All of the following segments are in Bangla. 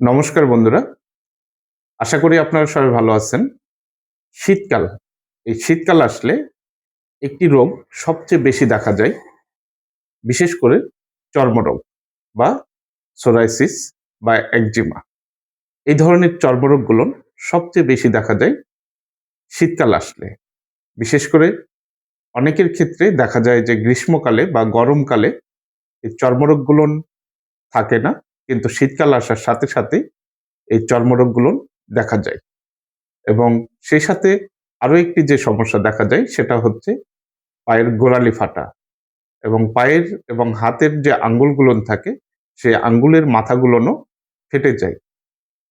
নমস্কার বন্ধুরা। আশা করি আপনারা সবাই ভালো আছেন। শীতকাল, এই শীতকাল আসলে একটি রোগ সবচেয়ে বেশি দেখা যায়, বিশেষ করে চর্মরোগ বা সোরাইসিস বা একজিমা এই ধরনের চর্মরোগগুলো সবচেয়ে বেশি দেখা যায় শীতকাল আসলে। বিশেষ করে অনেকের ক্ষেত্রে দেখা যায় যে গ্রীষ্মকালে বা গরমকালে এই চর্মরোগগুলো থাকে না। কিন্তু শীতকাল আসার সাথে সাথে এই চর্মরোগগুলো দেখা যায়। এবং সেই সাথে আরও একটি যে সমস্যা দেখা যায় সেটা হচ্ছে পায়ের গোড়ালি ফাটা এবং পায়ের এবং হাতের যে আঙ্গুলগুলো থাকে সেই আঙ্গুলের মাথাগুলোনও ফেটে যায়।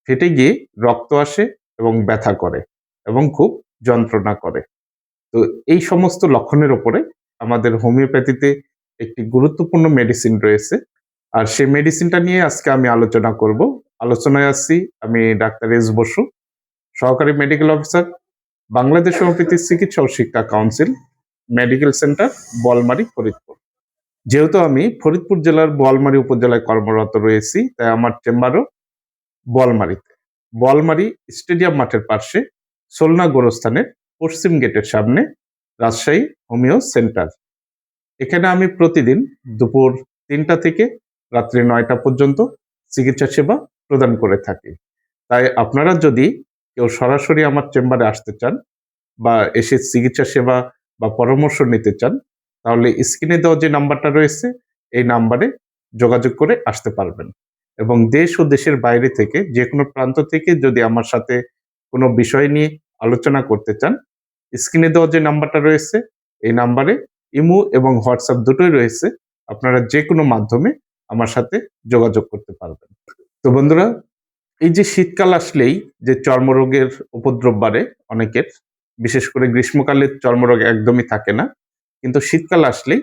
ফেটে গিয়ে রক্ত আসে এবং ব্যথা করে এবং খুব যন্ত্রণা করে। তো এই সমস্ত লক্ষণের ওপরে আমাদের হোমিওপ্যাথিতে একটি গুরুত্বপূর্ণ মেডিসিন রয়েছে। আর সেই মেডিসিনটা নিয়ে আজকে আমি আলোচনা করব। আলোচনায় আসছি আমি ডাক্তার এস বসু, সহকারী মেডিকেল অফিসার বাংলাদেশ হোমিওপ্যাথি চিকিৎসা ও শিক্ষা council medical centre Bolmari, Faridpur. যেহেতু আমি ফরিদপুর জেলার বোয়ালমারি উপজেলায় কর্মরত রয়েছি, তাই আমার চেম্বারও বলমারিতে। বোয়ালমারি স্টেডিয়াম মাঠের পাশে সোলনা গোরস্থানের পশ্চিম গেটের সামনে রাজশাহী হোমিও সেন্টার। এখানে আমি প্রতিদিন দুপুর তিনটা থেকে রাত্রি নয়টা পর্যন্ত চিকিৎসা সেবা প্রদান করে থাকি। তাই আপনারা যদি কেউ সরাসরি আমার চেম্বারে আসতে চান বা এসে চিকিৎসা সেবা বা পরামর্শ নিতে চান, তাহলে স্ক্রিনে দেওয়া যে নাম্বারটা রয়েছে, এই নাম্বারে যোগাযোগ করে আসতে পারবেন। এবং দেশ ও দেশের বাইরে থেকে যে কোনো প্রান্ত থেকে যদি আমার সাথে কোনো বিষয় নিয়ে আলোচনা করতে চান, স্ক্রিনে দেওয়া যে নাম্বারটা রয়েছে, এই নাম্বারে ইমো এবং হোয়াটসঅ্যাপ দুটোই রয়েছে। আপনারা যে কোনো মাধ্যমে আমার সাথে যোগাযোগ করতে পারবেন। তো বন্ধুরা, এই যে শীতকাল আসলেই যে চর্মরোগের উপদ্রব বাড়ে অনেকের, বিশেষ করে গ্রীষ্মকালে চর্মরোগ একদমই থাকে না, কিন্তু শীতকাল আসলেই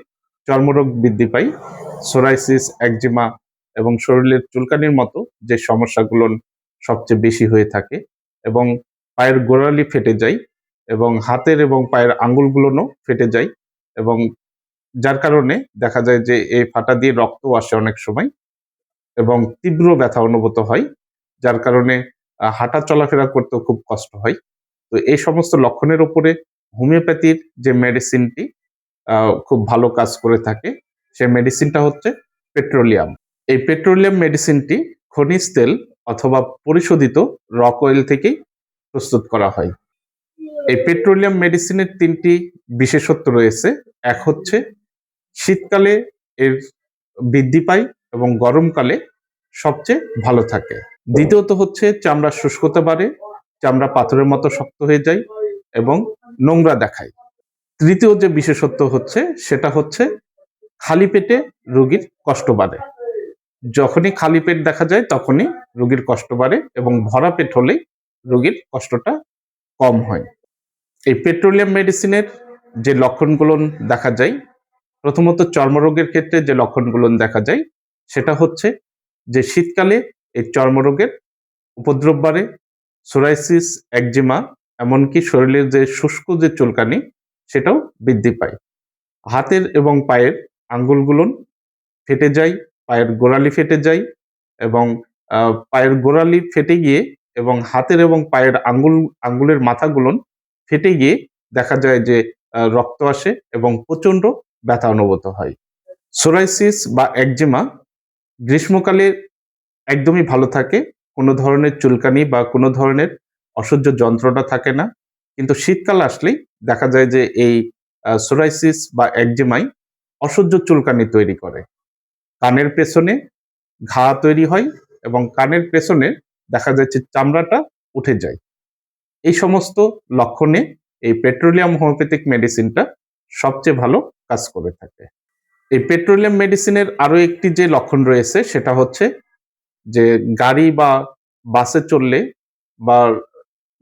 চর্মরোগ বৃদ্ধি পায়। সোরাইসিস, একজিমা এবং শরীরের চুলকানির মতো যে সমস্যাগুলো সবচেয়ে বেশি হয়ে থাকে এবং পায়ের গোড়ালি ফেটে যায় এবং হাতের এবং পায়ের আঙ্গুলগুলোও ফেটে যায় এবং যার কারণে দেখা যায় যে এই ফাটা দিয়ে রক্ত আসে অনেক সময় এবং তীব্র ব্যথা অনুভূত হয়, যার কারণে হাঁটা চলাফেরা করতেও খুব কষ্ট হয়। তো এই সমস্ত লক্ষণের উপরে হোমিওপ্যাথির যে মেডিসিনটি খুব ভালো কাজ করে থাকে, সে মেডিসিনটা হচ্ছে পেট্রোলিয়াম। এই পেট্রোলিয়াম মেডিসিনটি খনিজ তেল অথবা পরিশোধিত রক অয়েল থেকেই প্রস্তুত করা হয়। এই পেট্রোলিয়াম মেডিসিনের তিনটি বিশেষত্ব রয়েছে। এক হচ্ছে শীতকালে এর বৃদ্ধি পায় এবং গরমকালে সবচেয়ে ভালো থাকে। দ্বিতীয়ত হচ্ছে চামড়া শুষ্কতা পারে চামড়া পাথরের মতো শক্ত হয়ে যায় এবং নোংরা দেখায়। তৃতীয় যে বিশেষত্ব হচ্ছে, সেটা হচ্ছে খালি পেটে রোগীর কষ্ট বাড়ে। যখনই খালি পেট দেখা যায়, তখনই রোগীর কষ্ট বাড়ে এবং ভরা পেট হলেই রোগীর কষ্টটা কম হয়। এই পেট্রোলিয়াম মেডিসিনের যে লক্ষণগুলো দেখা যায় প্রথমত চর্মরোগের ক্ষেত্রে যে লক্ষণগুলো দেখা যায়, সেটা হচ্ছে যে শীতকালে এই চর্মরোগের উপদ্রব বাড়ে, সোরাইসিস, একজিমা, এমনকি শরীরের যে শুষ্ক যে চুলকানি, সেটাও বৃদ্ধি পায়। হাতের এবং পায়ের আঙ্গুলগুলো ফেটে যায়, পায়ের গোড়ালি ফেটে যায় এবং পায়ের গোড়ালি ফেটে গিয়ে এবং হাতের এবং পায়ের আঙ্গুল, আঙ্গুলের মাথাগুলো ফেটে গিয়ে দেখা যায় যে রক্ত আসে এবং প্রচণ্ড ব্যথা অনুভূত হয়। সোরাইসিস বা একজিমা গ্রীষ্মকালে একদমই ভালো থাকে, কোনো ধরনের চুলকানি বা কোনো ধরনের অসহ্য যন্ত্রণা থাকে না। কিন্তু শীতকাল আসলেই দেখা যায় যে এই সোরাইসিস বা একজিমাই অসহ্য চুলকানি তৈরি করে। কানের পেছনে ঘা তৈরি হয় এবং কানের পেছনে দেখা যাচ্ছে চামড়াটা উঠে যায়। এই সমস্ত লক্ষণে এই পেট্রোলিয়াম হোমিওপ্যাথিক মেডিসিনটা সবচেয়ে ভালো। কাজ করে থাকে। এই পেট্রোলিয়াম মেডিসিনের আরও একটি যে লক্ষণ রয়েছে, সেটা হচ্ছে যে গাড়ি বা বাসে চললে বা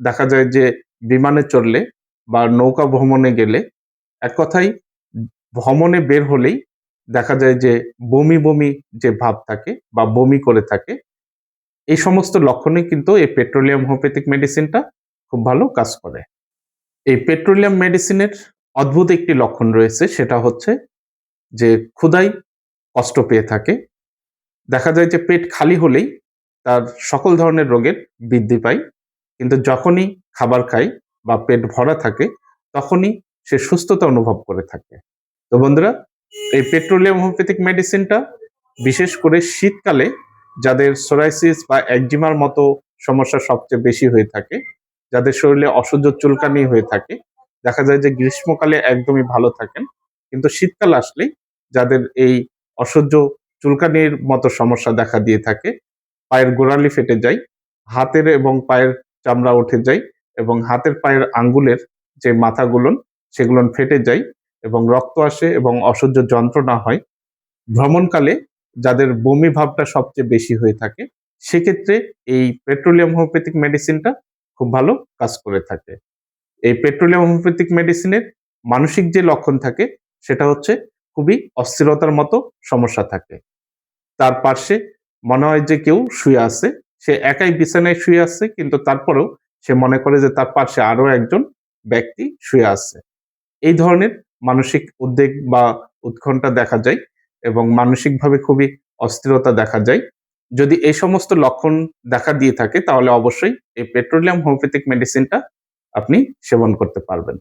দেখা যায় যে বিমানে চললে বা নৌকা ভ্রমণে গেলে, এক কথায় ভ্রমণে বের হলেই দেখা যায় যে বমি বমি যে ভাব থাকে বা বমি করে থাকে, এই সমস্ত লক্ষণে কিন্তু এই পেট্রোলিয়াম হোমিওপ্যাথিক মেডিসিনটা খুব ভালো কাজ করে। এই পেট্রোলিয়াম মেডিসিনের অদ্ভুত একটি লক্ষণ রয়েছে, সেটা হচ্ছে যে ক্ষুধাই কষ্ট পেয়ে থাকে। দেখা যায় যে পেট খালি হলেই তার সকল ধরনের রোগের বৃদ্ধি পায়, কিন্তু যখনই খাবার খায় বা পেট ভরা থাকে, তখনই সে সুস্থতা অনুভব করে থাকে। তো বন্ধুরা, এই পেট্রোলিয়াম হোমিওপ্যাথিক মেডিসিনটা বিশেষ করে শীতকালে যাদের সোরাইসিস বা একজিমার মতো সমস্যা সবচেয়ে বেশি হয়ে থাকে, যাদের শরীরে অসহ্য চুলকানি হয়ে থাকে দেখা যায় যে গ্রীষ্মকালে একদমই ভালো থাকেন, কিন্তু শীতকাল আসলেই যাদের এই অসহ্য চুলকানির মতো সমস্যা দেখা দিয়ে থাকে, পায়ের গোড়ালি ফেটে যায়, হাতের এবং পায়ের চামড়া উঠে যায় এবং হাতের পায়ের আঙ্গুলের যে মাথাগুলো সেগুলো ফেটে যায় এবং রক্ত আসে এবং অসহ্য যন্ত্রণা হয়। ভ্রমণকালে যাদের বমি ভাবটা সবচেয়ে বেশি হয়ে থাকে, সেক্ষেত্রে এই পেট্রোলিয়াম হোমিওপ্যাথিক মেডিসিনটা খুব ভালো কাজ করে থাকে। এই পেট্রোলিয়াম হোমিওপ্যাথিক মেডিসিনের মানসিক যে লক্ষণ থাকে, সেটা হচ্ছে খুবই অস্থিরতার মতো সমস্যা থাকে। তার পার্শ্বে মনে হয় যে কেউ শুয়ে আছে, সে একাই বিছানায় শুয়ে আছে, কিন্তু তারপরেও সে মনে করে যে তার পাশে আরও একজন ব্যক্তি শুয়ে আছে। এই ধরনের মানসিক উদ্বেগ বা উৎকণ্ঠা দেখা যায় এবং মানসিকভাবে খুবই অস্থিরতা দেখা যায়। যদি এই সমস্ত লক্ষণ দেখা দিয়ে থাকে, তাহলে অবশ্যই এই পেট্রোলিয়াম হোমিওপ্যাথিক মেডিসিনটা আপনি সেবন করতে পারবেন।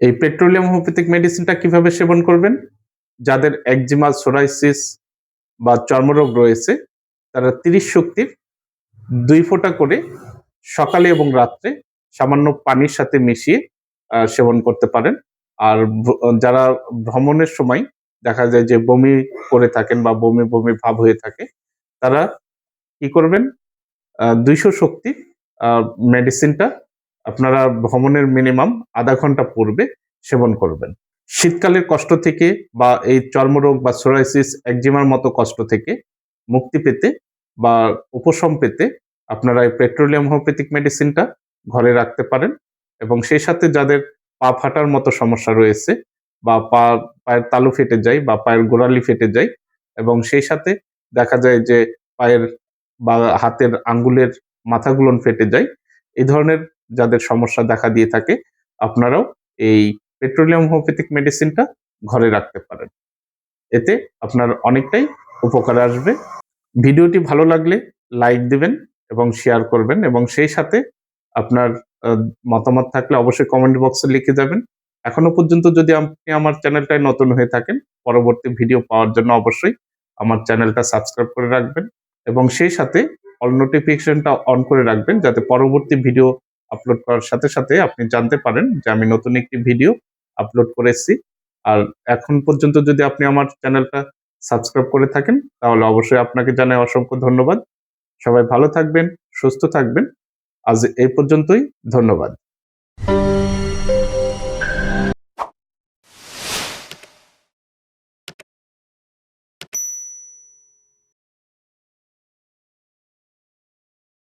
এই পেট্রোলিয়াম হোমিওপ্যাথিক মেডিসিনটা কীভাবে সেবন করবেন? যাদের একজিমা সোরাইসিস বা চর্মরোগ রয়েছে, তারা তিরিশ শক্তির দুই ফোঁটা করে সকালে এবং রাত্রে সামান্য পানির সাথে মিশিয়ে সেবন করতে পারেন। আর যারা ভ্রমণের সময় দেখা যায় যে বমি করে থাকেন বা বমি বমি ভাব হয়ে থাকে, তারা কি করবেন? দুইশো শক্তি মেডিসিনটা আপনারা ভ্রমণের মিনিমাম আধা ঘণ্টা পূর্বে সেবন করবেন। শীতকালের কষ্ট থেকে বা এই চর্মরোগ বা সোরাইসিস একজিমার মতো কষ্ট থেকে মুক্তি পেতে বা উপশম পেতে আপনারা এই পেট্রোলিয়াম হোমিওপ্যাথিক মেডিসিনটা ঘরে রাখতে পারেন এবং সেই সাথে যাদের পা ফাটার মতো সমস্যা রয়েছে বা পা, পায়ের তালু ফেটে যায় বা পায়ের গোড়ালি ফেটে যায় এবং সেই সাথে দেখা যায় যে পায়ের বা হাতের আঙ্গুলের মাথাগুলো ফেটে যায়, এই ধরনের যাদের সমস্যা দেখা দিয়ে থাকে, আপনারাও এই পেট্রোলিয়াম হোমিওপ্যাথিক মেডিসিনটা ঘরে রাখতে পারেন। এতে আপনার অনেকটাই উপকার আসবে। ভিডিওটি ভালো লাগলে লাইক দিবেন এবং শেয়ার করবেন এবং সেই সাথে আপনার মতামত থাকলে অবশ্যই কমেন্ট বক্সে লিখে যাবেন। এখনও পর্যন্ত যদি আপনি আমার চ্যানেলটায় নতুন হয়ে থাকেন, পরবর্তী ভিডিও পাওয়ার জন্য অবশ্যই আমার চ্যানেলটা সাবস্ক্রাইব করে রাখবেন এবং সেই সাথে অল নোটিফিকেশনটা অন করে রাখবেন যাতে পরবর্তী ভিডিও আপলোড করার সাথে সাথে আপনি জানতে পারেন যে আমি নতুন একটি ভিডিও আপলোড করেছি। আর এখন পর্যন্ত যদি আপনি আমার চ্যানেলটা সাবস্ক্রাইব করে থাকেন, তাহলে অবশ্যই আপনাকে জানাই অসংখ্য ধন্যবাদ। সবাই ভালো থাকবেন, সুস্থ থাকবেন। আজ এই পর্যন্তই, ধন্যবাদ।